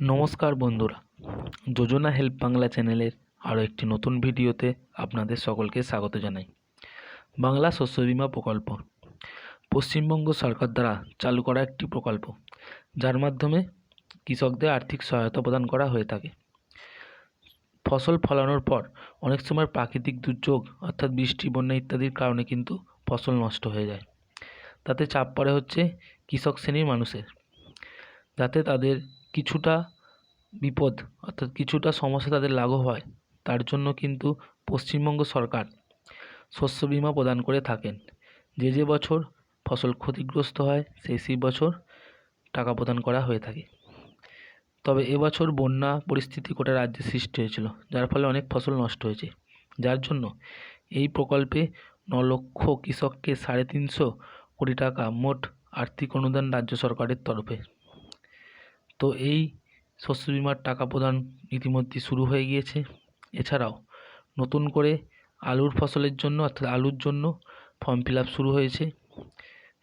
নমস্কার বন্ধুরা। যোজনা হেল্প বাংলা চ্যানেলের আরও একটি নতুন ভিডিওতে আপনাদের সকলকে স্বাগত জানাই। বাংলা শস্য বিমা প্রকল্প পশ্চিমবঙ্গ সরকার দ্বারা চালু করা একটি প্রকল্প, যার মাধ্যমে কৃষকদের আর্থিক সহায়তা প্রদান করা হয়ে থাকে। ফসল ফলানোর পর অনেক সময় প্রাকৃতিক দুর্যোগ, অর্থাৎ বৃষ্টি, বন্যা ইত্যাদির কারণে কিন্তু ফসল নষ্ট হয়ে যায়। তাতে চাপ পড়ে হচ্ছে কৃষক শ্রেণির মানুষের, যাতে তাদের কিছুটা বিপদ, অর্থাৎ কিছুটা সমস্যা তাদের লাঘব হয়। তার জন্য কিন্তু পশ্চিমবঙ্গ সরকার শস্য বিমা প্রদান করে থাকেন। যে যে বছর ফসল ক্ষতিগ্রস্ত হয়, সেই সেই বছর টাকা প্রদান করা হয়ে থাকে। তবে এবছর বন্যা পরিস্থিতি গোটা রাজ্যে সৃষ্টি হয়েছিল, যার ফলে অনেক ফসল নষ্ট হয়েছে। যার জন্য এই প্রকল্পে ন লক্ষ কৃষককে সাড়ে তিনশো কোটি টাকা মোট আর্থিক অনুদান রাজ্য সরকারের তরফে। তো এই শস্য বিমার টাকা প্রদান ইতিমধ্যে শুরু হয়ে গিয়েছে। এছাড়াও নতুন করে আলুর ফসলের জন্য, অর্থাৎ আলুর জন্য ফর্ম ফিল আপ শুরু হয়েছে।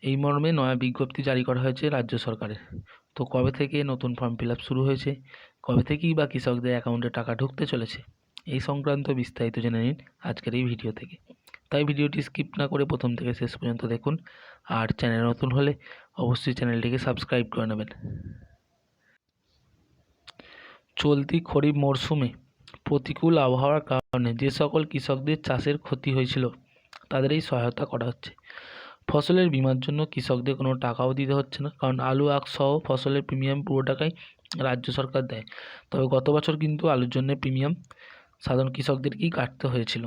এই মর্মে নয়া বিজ্ঞপ্তি জারি করা হয়েছে রাজ্য সরকারের। তো কবে থেকে নতুন ফর্ম ফিল আপ শুরু হয়েছে? কবে থেকেই বা কৃষকদের অ্যাকাউন্টে টাকা ঢুকতে চলেছে? এই সংক্রান্ত বিস্তারিত জেনে নিন আজকের এই ভিডিও থেকে। তাই ভিডিওটি স্কিপ না করে প্রথম থেকে শেষ পর্যন্ত দেখুন। আর চ্যানেল নতুন হলে অবশ্যই চ্যানেলটিকে সাবস্ক্রাইব করে নেবেন। চলতি খরিফ মরশুমে প্রতিকূল আবহাওয়ার কারণে যে সকল কৃষকদের চাষের ক্ষতি হয়েছিল তাদের এই সহায়তা করা হচ্ছে। ফসলের বিমার জন্য কৃষকদের কোনো টাকাও দিতে হচ্ছে না, কারণ আলু, আখ সহ ফসলের প্রিমিয়াম পুরো টাকাই রাজ্য সরকার দেয়। তবে গত বছর কিন্তু আলুর জন্য প্রিমিয়াম সাধারণ কৃষকদেরকেই কাটতে হয়েছিল?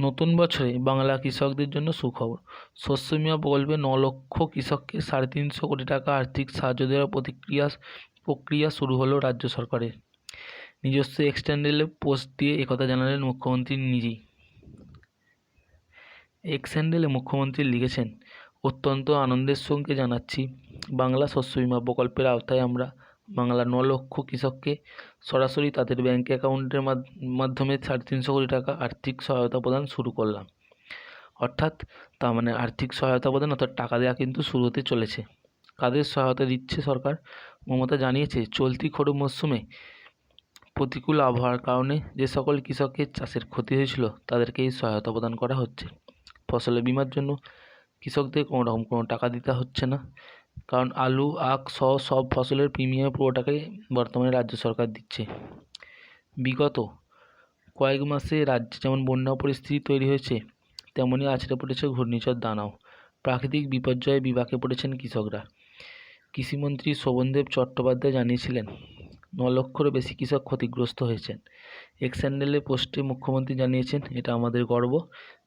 নতুন বছরে বাংলা কৃষকদের জন্য সুখবর। শস্য বিমা প্রকল্পে ন লক্ষ কৃষককে সাড়ে তিনশো কোটি টাকা আর্থিক সাহায্য দেওয়ার প্রতিক্রিয়া, প্রক্রিয়া শুরু হলো রাজ্য সরকারের। নিজস্ব এক্সট্যান্ডেলে পোস্ট দিয়ে একথা জানালেন মুখ্যমন্ত্রী নিজেই। এক্স মুখ্যমন্ত্রী লিখেছেন, অত্যন্ত আনন্দের সঙ্গে জানাচ্ছি, বাংলা শস্য বিমা প্রকল্পের আওতায় আমরা বাংলার ন লক্ষ কৃষককে সরাসরি তাদের ব্যাঙ্ক অ্যাকাউন্টের মাধ্যমে সাড়ে তিনশো কোটি টাকা আর্থিক সহায়তা প্রদান শুরু করলাম। অর্থাৎ তার মানে আর্থিক সহায়তা প্রদান অর্থাৎ টাকা দেওয়া কিন্তু শুরু হতে চলেছে। কাদের সহায়তা দিচ্ছে সরকার? মমতা জানিয়েছে, চলতি খরু মরশুমে প্রতিকূল আবহাওয়ার কারণে যে সকল কৃষকের চাষের ক্ষতি হয়েছিল, তাদেরকে এই সহায়তা প্রদান করা হচ্ছে। ফসলের বিমার জন্য কৃষকদের কোনো রকম কোনো টাকা দিতে হচ্ছে না। কারণ আলু, আখ সহ সব ফসলের প্রিমিয়াম পুরোটাকে বর্তমানে রাজ্য সরকার দিচ্ছে। বিগত কয়েক মাসে রাজ্যে যেমন বন্যা পরিস্থিতি তৈরি হয়েছে তেমনই আছড়ে পড়েছে ঘূর্ণিঝড় দানাও। প্রাকৃতিক বিপর্যয়ে বিপাকে পড়েছেন কৃষকরা। কৃষিমন্ত্রী শোভনদেব চট্টোপাধ্যায় জানিয়েছিলেন, ন লক্ষেরও বেশি কৃষক ক্ষতিগ্রস্ত হয়েছেন। স্যান্ডেলে পোস্টে মুখ্যমন্ত্রী জানিয়েছেন, এটা আমাদের গর্ব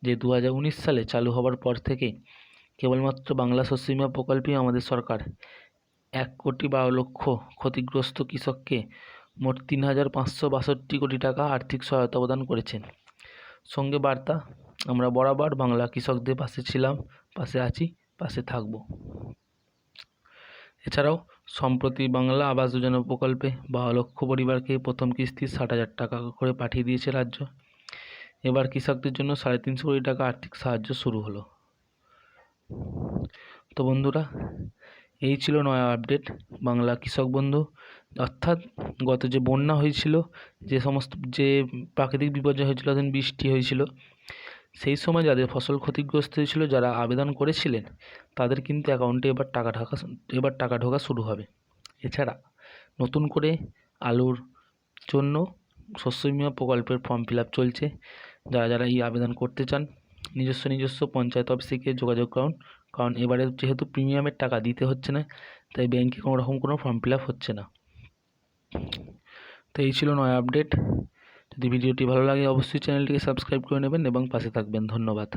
যে দু হাজার উনিশ সালে চালু হওয়ার পর থেকে কেবলমাত্র বাংলা শস্য বিমা প্রকল্পেই আমাদের সরকার। এক কোটি বারো লক্ষ ক্ষতিগ্রস্ত কৃষককে মোট তিন হাজার পাঁচশো বাষট্টি কোটি টাকা আর্থিক সহায়তা প্রদান করেছেন। সঙ্গে বার্তা, আমরা বরাবর বাংলা কৃষকদের পাশে ছিলাম, পাশে আছি, পাশে থাকব। এছাড়াও, সম্প্রতি বাংলা আবাস যোজনা প্রকল্পে বারো লক্ষ পরিবারকে প্রথম কিস্তি ষাট হাজার টাকা করে পাঠিয়ে দিয়েছে রাজ্য। এবার কৃষকদের জন্য সাড়ে তিনশো কোটি টাকা আর্থিক সাহায্য শুরু হলো। তো বন্ধুরা, এই ছিল নয়া আপডেট বাংলা কৃষক বন্ধু। অর্থাৎ গত যে বন্যা হয়েছিল, যে সমস্ত, যে প্রাকৃতিক বিপর্যয় হয়েছিল তখন বৃষ্টি হয়েছিল, সেই সময় যাদের ফসল ক্ষতিগ্রস্ত হয়েছিল, যারা আবেদন করেছিলেন, তাদের কিন্তু অ্যাকাউন্টে এবার টাকা ঢোকা, এবার টাকা ঢোকা শুরু হবে। এছাড়া নতুন করে আলুর জন্য শস্য বিমা প্রকল্পের ফর্ম ফিল আপ চলছে। যারা যারা এই আবেদন করতে চান নিজস্ব নিজস্ব পঞ্চায়েত অফিসে গিয়ে যোগাযোগ করুন। কারণ এবারে যেহেতু প্রিমিয়ামের টাকা দিতে হচ্ছে না, তাই ব্যাংকে কোনো রকম কোনো ফর্ম ফিল আপ হচ্ছে না। তো এই ছিল নয় আপডেট যদি ভিডিওটি ভালো লাগে, অবশ্যই চ্যানেলটিকে সাবস্ক্রাইব করে নেবেন এবং পাশে থাকবেন। ধন্যবাদ।